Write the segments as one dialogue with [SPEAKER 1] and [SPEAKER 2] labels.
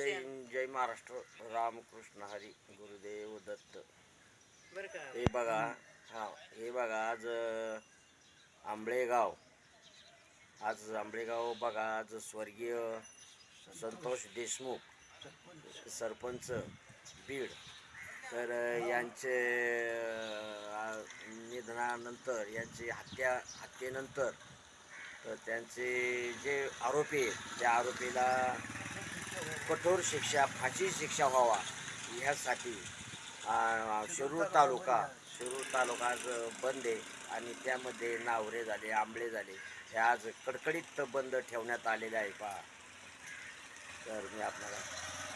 [SPEAKER 1] जय जय महाराष्ट्र. रामकृष्ण हरी गुरुदेव दत्त.
[SPEAKER 2] बरं का?
[SPEAKER 1] हे बघा हा हे बघा आज आंबळेगाव. आज आंबळेगाव बघा आज स्वर्गीय संतोष देशमुख सरपंच बीड. तर यांचे निधनानंतर यांची हत्या हत्येनंतर तर त्यांचे जे आरोपी आहेत त्या आरोपीला कठोर शिक्षा फाशी शिक्षा व्हावा ह्यासाठी शिरूर तालुका शिरूर तालुका आज बंद आहे आणि त्यामध्ये नावरे झाले आंबळे झाले हे आज कडकडीत बंद ठेवण्यात आलेले आहे. पहा. तर मी आपल्याला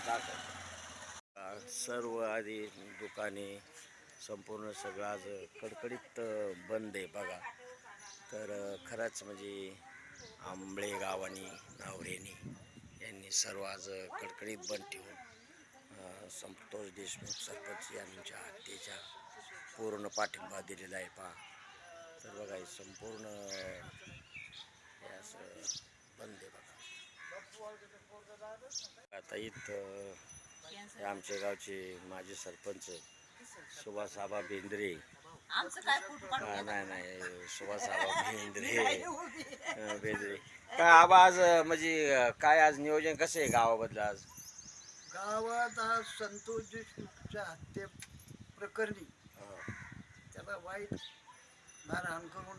[SPEAKER 1] दाखवतो. सर्व आधी दुकाने संपूर्ण सगळं आज कडकडीत बंद आहे बघा. तर खरंच म्हणजे आंबळे गावानी नावरेनी यांनी सर्व आज कडकडीत बंद ठेवून संतोष देशमुख सरपंच यांच्या हत्येच्या पूर्ण पाठिंबा दिलेला आहे पहा. तर बघा हे संपूर्ण असं बंद आहे बघा. आता इथं आमच्या गावचे माजी सरपंच सुभाष आबा बेंद्रे नाही नाही सुभाष आबा बेंद्रे बेंद्रे काय आबा आज म्हणजे काय आज नियोजन कसं आहे गावाबद्दल आज?
[SPEAKER 2] गावात आज संतोष देशमुखच्या हत्ये प्रकरणी त्याला वाईट मारहाण करून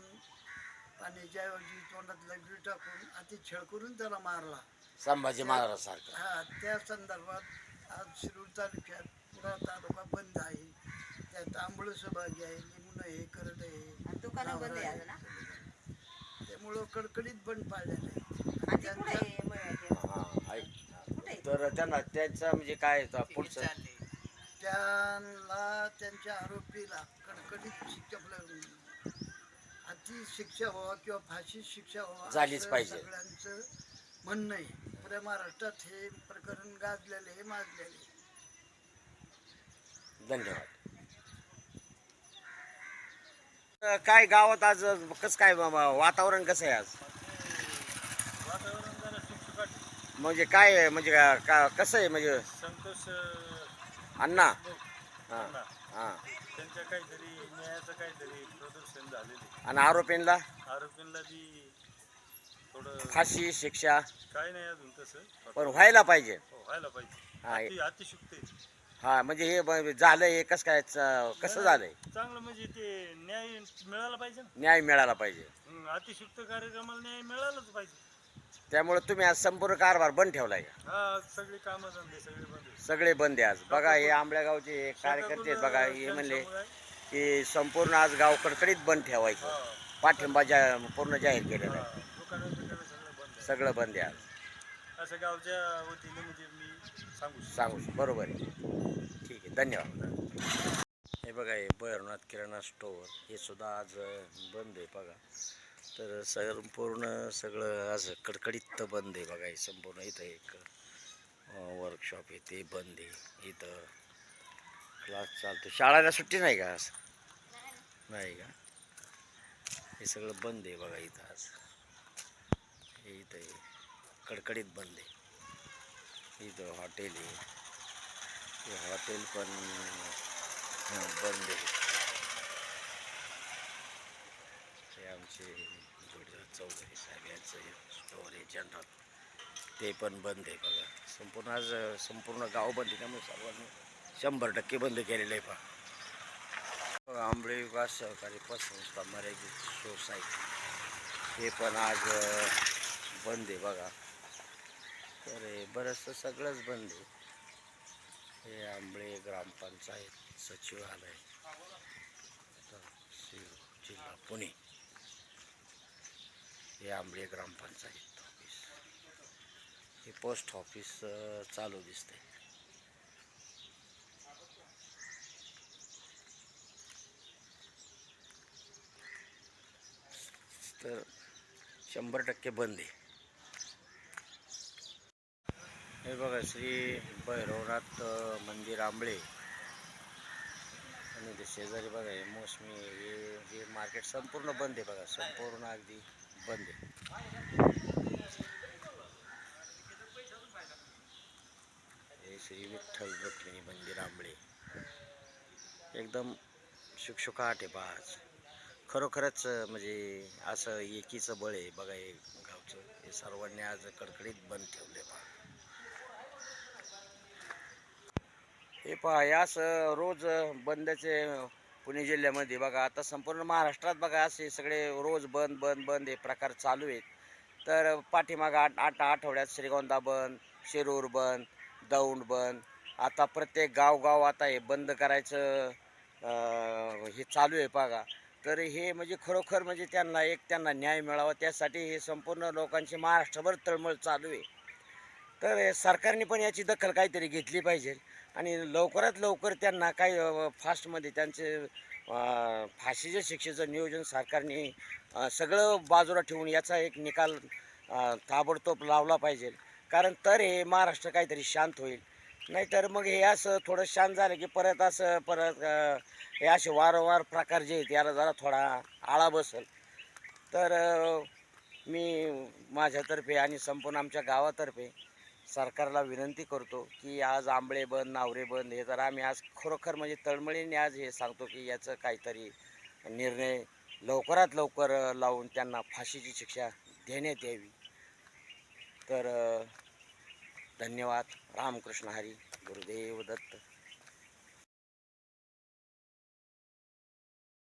[SPEAKER 2] पाण्याच्या ऐवजी तोंडात लगडी टाकून अति छळ करून त्याला मारला.
[SPEAKER 1] संभाजी महाराजांसारखं.
[SPEAKER 2] हा त्या संदर्भात आज शिरूर तालुक्यात पुरा तालुका बंद आहे. त्यात आंबळ सहभागी आहे लिंबून आहे करड आहे.
[SPEAKER 3] दुकानं बंद आहे आज ना
[SPEAKER 2] त्यामुळं कडकडीत बंद पाडलेलं आहे
[SPEAKER 3] हे?
[SPEAKER 1] हा, ऐक. तर त्यांना त्यांचं म्हणजे काय आहे, पुढचं
[SPEAKER 2] त्यांना त्यांच्या आरोपीला कडकडीत शिक्षा आपलं अति शिक्षा व्हावा किंवा फाशी शिक्षा व्हावा
[SPEAKER 1] झालीच
[SPEAKER 2] असं
[SPEAKER 1] पाहिजे.
[SPEAKER 2] सगळ्यांचं म्हणणं आहे पुऱ्या महाराष्ट्रात हे प्रकरण गाजलेले आहे माजलेले.
[SPEAKER 1] धन्यवाद काय गावात आज कसं काय वातावरण कसं आहे आज?
[SPEAKER 4] वातावरण जरा शुकशुकाट
[SPEAKER 1] म्हणजे काय आहे? म्हणजे का- कसं आहे? म्हणजे
[SPEAKER 4] संतोष
[SPEAKER 1] अण्णा? हां हां.
[SPEAKER 4] त्यांच्या काहीतरी न्यायाचं काहीतरी प्रदर्शन झालेले
[SPEAKER 1] आणि आरोपींना
[SPEAKER 4] आरोपींना बी थोडं
[SPEAKER 1] फाशी शिक्षा?
[SPEAKER 4] काय नाही अजून तसं.
[SPEAKER 1] पण व्हायला पाहिजे.
[SPEAKER 4] हो, व्हायला पाहिजे.
[SPEAKER 1] हा, हे-
[SPEAKER 4] अति अतिशुक्ते.
[SPEAKER 1] हा म्हणजे हे ब- झालंय हे कसं काय च- कसं झालंय?
[SPEAKER 4] चांगलं म्हणजे ते न्याय मिळाला पाहिजे ना.
[SPEAKER 1] न्याय मिळाला पाहिजे.
[SPEAKER 4] हं, अतिशुक्त कार्यक्रमाला न्याय मिळालाच पाहिजे.
[SPEAKER 1] त्यामुळे तुम्ही आज संपूर्ण कारभार बंद ठेवलाय का?
[SPEAKER 4] हा सगळी कामं धंदे सगळे बंद आहेत.
[SPEAKER 1] सगळे बंद आहे आज. बघा हे आंबळ्या गावचे हे कार्यकर्ते आहेत बघा हे म्हणले की संपूर्ण आज गाव कडकडीत बंद ठेवायचं.
[SPEAKER 4] हा,
[SPEAKER 1] पाठिंबा जा पूर्ण जाहीर केलेला आहे.
[SPEAKER 4] दुकानं बिकानं सगळं बंद आहे.
[SPEAKER 1] सगळं बंद आहे आज.
[SPEAKER 4] असं गावच्या वतीने म्हणजे मी सांगू शकतो.
[SPEAKER 1] सांगू. बरोबर आहे. धन्यवाद. हे बघा हे भैरवनाथ किराणा स्टोअर हे सुद्धा आज बंद आहे बघा. तर संपूर्ण सगळं आज कडकडीत बंद आहे बघा हे संपूर्ण इथं एक वर्कशॉप आहे ते बंद आहे. इथं क्लास चालतो. शाळेला सुट्टी नाही का आज? नाही का? हे सगळं बंद आहे बघा इथं आज. हे इथं आहे. कडकडीत बंद आहे. इथं हॉटेल आहे. ते हॉटेल पण बंद आहे. हे आमचे चौक आहे साहेब यांचं आहे जनरल ते पण बंद आहे बघा. संपूर्ण आज संपूर्ण गाव बंद आहे त्यामुळे सर्वांनी शंभर टक्के बंद केलेलं आहे पहा. आंबळे विकास सहकारी पतसंस्था मर्यादित सोसायटी हे पण आज बंद आहे बघा. तर बरंचसं सगळंच बंद आहे. हे आंबळे ग्रामपंचायत सचिवालय. जिल्हा पुणे. हे आंबळे ग्रामपंचायत ऑफिस. हे पोस्ट ऑफिस चालू दिसते तर शंभर टक्के बंद आहे. हे बघा श्री भैरवनाथ मंदिर आंबळे. आणि ते शेजारी बघा हे मोसमी हे हे मार्केट संपूर्ण बंद आहे बघा संपूर्ण अगदी बंद आहे. हे श्री विठ्ठल रुक्मिणी मंदिर आंबळे. एकदम शुकशुकाट आहे पहा आज. खरोखरच म्हणजे असं एकीचं बळ आहे बघा हे गावचं. हे सर्वांनी आज कडकडीत बंद ठेवले पहा हे पहा यास असं रोज बंदचे पुणे जिल्ह्यामध्ये बघा आता संपूर्ण महाराष्ट्रात बघा असे सगळे रोज बंद बंद बंद हे प्रकार चालू आहेत. तर पाठीमागं आठ आठ आठवड्यात श्रीगोंदा बंद शिरूर बंद दौंड बंद. आता प्रत्येक गावगाव आता हे बंद करायचं हे चालू आहे बघा. तर हे म्हणजे खरोखर म्हणजे त्यांना एक त्यांना न्याय मिळावा त्यासाठी हे संपूर्ण लोकांची महाराष्ट्रभर तळमळ चालू आहे. तर सरकारने पण याची दखल काहीतरी घेतली पाहिजे. आणि लवकरात लवकर त्यांना काही फास्टमध्ये त्यांचे फाशीच्या शिक्षेचं नियोजन सरकारने सगळं बाजूला ठेवून याचा एक निकाल ताबडतोब लावला पाहिजे. कारण तर हे महाराष्ट्र काहीतरी शांत होईल. नाहीतर मग हे असं थोडं शांत झालं की परत असं परत हे असे वारंवार प्रकार जे आहेत याला जरा थोडा आळा बसेल. तर मी माझ्यातर्फे आणि संपूर्ण आमच्या गावातर्फे सरकारला विनंती करतो की आज आंबळे बंद नावरे बंद हे जर आम्ही आज खरोखर म्हणजे तळमळीने आज हे सांगतो की याचं काहीतरी निर्णय लवकरात लवकर लावून त्यांना फाशीची शिक्षा देण्यात यावी. तर धन्यवाद. रामकृष्ण हरी गुरुदेव दत्त.